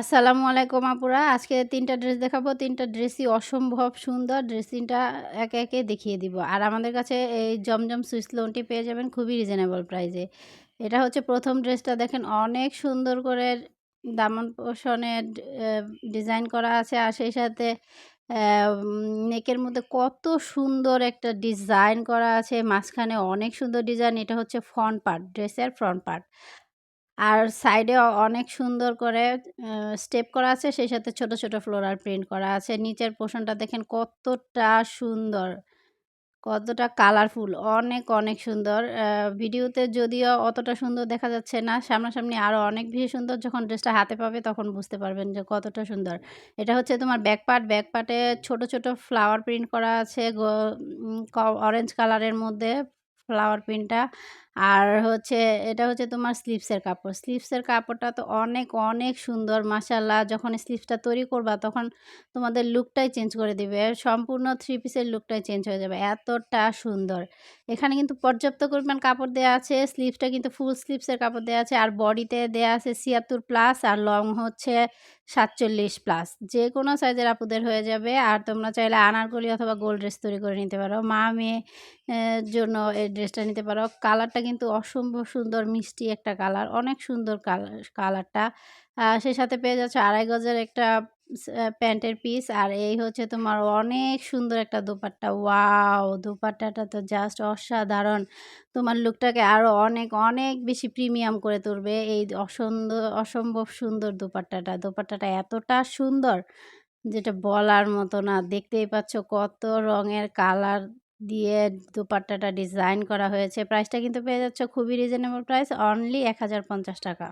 আসসালামু আলাইকুম আপুরা। আজকে তিনটা ড্রেস দেখাবো। তিনটা ড্রেসই অসম্ভব সুন্দর। ড্রেসিংটা একে একে দেখিয়ে দিব। আর আমাদের কাছে এই জমজম সুইস লোনটি পেয়ে যাবেন খুবই রিজনেবল প্রাইসে। এটা হচ্ছে প্রথম ড্রেসটা। দেখেন অনেক সুন্দর করে দামন পোষণের ডিজাইন করা আছে। আর সেই সাথে নেকের মধ্যে কত সুন্দর একটা ডিজাইন করা আছে। মাঝখানে অনেক সুন্দর ডিজাইন। এটা হচ্ছে ফ্রন্ট পার্ট, ড্রেসের ফ্রন্ট পার্ট। আর সাইডে অনেক সুন্দর করে স্টেপ করা আছে, সেই সাথে ছোট ছোট ফ্লোরাল প্রিন্ট করা আছে। নিচের পোষণটা দেখেন কতটা সুন্দর, কতটা কালারফুল, অনেক অনেক সুন্দর। ভিডিওতে যদিও অতটা সুন্দর দেখা যাচ্ছে না, সামনাসামনি আরও অনেক বেশি সুন্দর, যখন ড্রেসটা হাতে পাবে তখন বুঝতে পারবেন যে কতটা সুন্দর। এটা হচ্ছে তোমার ব্যাক পার্ট ব্যাক পার্টে ছোট ছোট ফ্লাওয়ার প্রিন্ট করা আছে অরেঞ্জ কালারের মধ্যে ফ্লাওয়ার প্রিন্টটা আর হচ্ছে এটা হচ্ছে তোমার স্লিপসের কাপড়। স্লিপসের কাপড়টা তো অনেক অনেক সুন্দর মাসাল্লাহ যখন স্লিপসটা তৈরি করবা তখন তোমাদের লুকটাই চেঞ্জ করে দিবে। সম্পূর্ণ থ্রি পিসের লুকটাই চেঞ্জ হয়ে যাবে। এতটা সুন্দর। এখানে কিন্তু পর্যাপ্ত পরিমাণ কাপড় দেওয়া আছে। স্লিপসটা কিন্তু ফুল স্লিপসের কাপড় দেওয়া আছে। আর বডিতে দেওয়া আছে ছিয়াত্তর প্লাস আর লং হচ্ছে সাতচল্লিশ প্লাস যে কোনো সাইজের আপুদের হয়ে যাবে। আর তোমরা চাইলে আনারকলি অথবা গোল ড্রেস তৈরি করে নিতে পারো। মা মেয়ে জন্য এই ড্রেসটা নিতে পারো। কালারটা কিন্তু অসম্ভব সুন্দর মিষ্টি একটা কালার, অনেক সুন্দর কালার, কালারটা। সেই সাথে পেয়ে যাচ্ছে আড়াই গজের একটা প্যান্টের পিস। আর এই হচ্ছে তোমার অনেক সুন্দর একটা দোপাট্টা। ওয়াও! দোপাট্টাটা তো জাস্ট অসাধারণ। তোমার লুকটাকে আরও অনেক অনেক বেশি প্রিমিয়াম করে তুলবে এই অসুন্দর অসম্ভব সুন্দর দোপাট্টাটা। দোপাট্টাটা এতটা সুন্দর যেটা বলার মতো না। দেখতেই পাচ্ছ কত রঙের কালার দিয়ে দুপাট্টাটা ডিজাইন করা হয়েছে। প্রাইসটা কিন্তু পেয়ে যাচ্ছে খুবই রিজনেবল প্রাইস, অনলি এক হাজার পঞ্চাশ টাকা।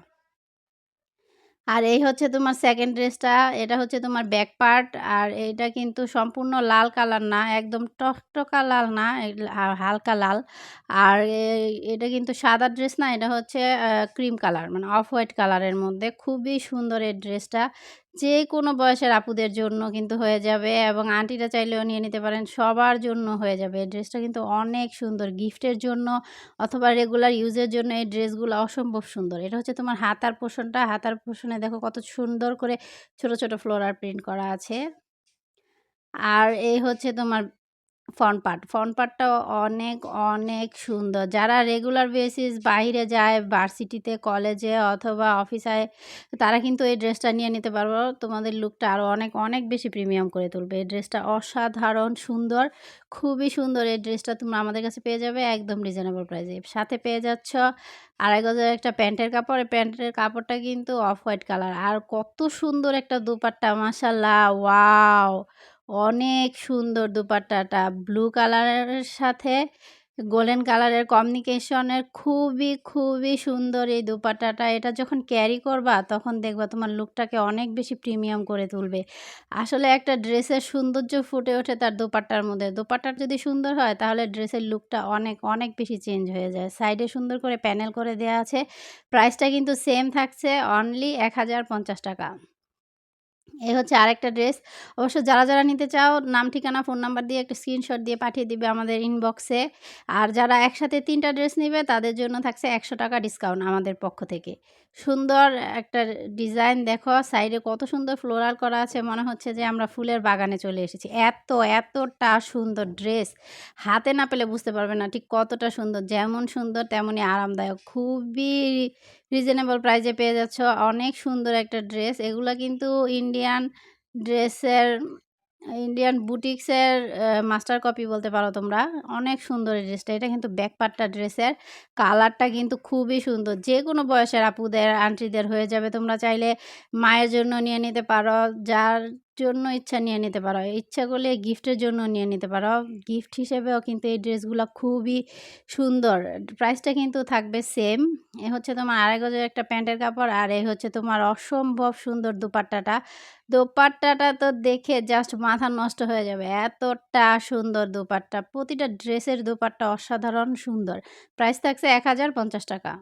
আর এই হচ্ছে তোমার সেকেন্ড ড্রেসটা এটা হচ্ছে তোমার ব্যাক পার্ট আর এটা কিন্তু সম্পূর্ণ লাল কালার না, একদম টকটকা লাল না হালকা লাল। আর এটা কিন্তু সাদা ড্রেস না, এটা হচ্ছে ক্রিম কালার মানে অফ হোয়াইট কালারের মধ্যে। খুবই সুন্দর এই ড্রেসটা যে কোনো বয়সের আপুদের জন্য কিন্তু হয়ে যাবে এবং আন্টিরা চাইলেও নিয়ে নিতে পারেন, সবার জন্য হয়ে যাবে। এই ড্রেসটা কিন্তু অনেক সুন্দর, গিফটের জন্য অথবা রেগুলার ইউজের জন্য এই ড্রেসগুলো অসম্ভব সুন্দর। এটা হচ্ছে তোমার হাতার পোষণটা, হাতার পোষণে দেখো কত সুন্দর করে ছোট ছোট ফ্লোরার প্রিন্ট করা আছে। আর এই হচ্ছে তোমার ফ্রন্ট পার্ট। ফ্রন্ট পার্টটাও অনেক অনেক সুন্দর। যারা রেগুলার বেসিস বাইরে যায় ভার্সিটিতে কলেজে অথবা অফিসে তারা কিন্তু এই ড্রেসটা নিয়ে নিতে পারব। তোমাদের লুকটা আরও অনেক অনেক বেশি প্রিমিয়াম করে তুলবে। এই ড্রেসটা অসাধারণ সুন্দর, খুবই সুন্দর এই ড্রেসটা তোমরা আমাদের কাছে পেয়ে যাবে একদম রিজনেবল প্রাইসে সাথে পেয়ে যাচ্ছ আড়াই গজের একটা প্যান্টের কাপড়। এই প্যান্টের কাপড়টা কিন্তু অফ হোয়াইট কালার আর কত সুন্দর একটা দুপাট্টা মাসাল্লাহ ওয়াও! অনেক সুন্দর দুপাট্টাটা। ব্লু কালারের সাথে গোল্ডেন কালারের কমিউনিকেশনের খুবই খুবই সুন্দর এই দুপাট্টাটা। এটা যখন ক্যারি করবা, তখন দেখবা তোমার লুকটাকে অনেক বেশি প্রিমিয়াম করে তুলবে। আসলে একটা ড্রেসের সৌন্দর্য ফুটে ওঠে তার দুপাট্টার মধ্যে। দোপাট্টার যদি সুন্দর হয়, তাহলে ড্রেসের লুকটা অনেক অনেক বেশি চেঞ্জ হয়ে যায়। সাইডে সুন্দর করে প্যানেল করে দেওয়া আছে। প্রাইসটা কিন্তু সেম থাকছে অনলি এক হাজার পঞ্চাশ টাকা। এ হচ্ছে আরেকটা ড্রেস। অবশ্য যারা যারা নিতে চাও, নাম, ঠিকানা, ফোন নাম্বার দিয়ে একটা স্ক্রিনশট দিয়ে পাঠিয়ে দিবে আমাদের ইনবক্সে আর যারা একসাথে তিনটা ড্রেস নেবে, তাদের জন্য থাকছে একশো টাকা ডিসকাউন্ট আমাদের পক্ষ থেকে। সুন্দর একটা ডিজাইন দেখো, সাইডে কত সুন্দর ফ্লোরাল করা আছে। মনে হচ্ছে যে আমরা ফুলের বাগানে চলে এসেছি। এত, এতটা সুন্দর ড্রেস। হাতে না পেলে বুঝতে পারবে না ঠিক কতটা সুন্দর। যেমন সুন্দর, তেমনই আরামদায়ক। খুবই রিজনেবল প্রাইজে পেয়ে যাচ্ছ। অনেক সুন্দর একটা ড্রেস এগুলো কিন্তু ইন্ডিয়ান ড্রেসের ইন্ডিয়ান বুটিক্সের মাস্টার কপি বলতে পারো তোমরা। অনেক সুন্দর ড্রেসটা এটা কিন্তু ব্যাকপার্টটা ড্রেসের কালারটা কিন্তু খুবই সুন্দর। যে কোনো বয়সের আপুদের আন্টিদের হয়ে যাবে। তোমরা চাইলে মায়ের জন্য নিয়ে নিতে পারো। যার জন্য ইচ্ছা নিয়ে নিতে পারো। ইচ্ছা করলে গিফটের জন্য নিয়ে নিতে পারো। গিফট হিসেবেও কিন্তু এই ড্রেসগুলো খুবই সুন্দর। প্রাইসটা কিন্তু থাকবে সেম এ হচ্ছে তোমার আড়াই গজের একটা প্যান্টের কাপড় আর এই হচ্ছে তোমার অসম্ভব সুন্দর দুপাট্টাটা। দোপাট্টাটা তো দেখে জাস্ট মাথা নষ্ট হয়ে যাবে। এতটা সুন্দর দোপাট্টা। প্রতিটা ড্রেসের দোপাট্টা অসাধারণ সুন্দর। প্রাইস থাকছে এক হাজার পঞ্চাশ টাকা।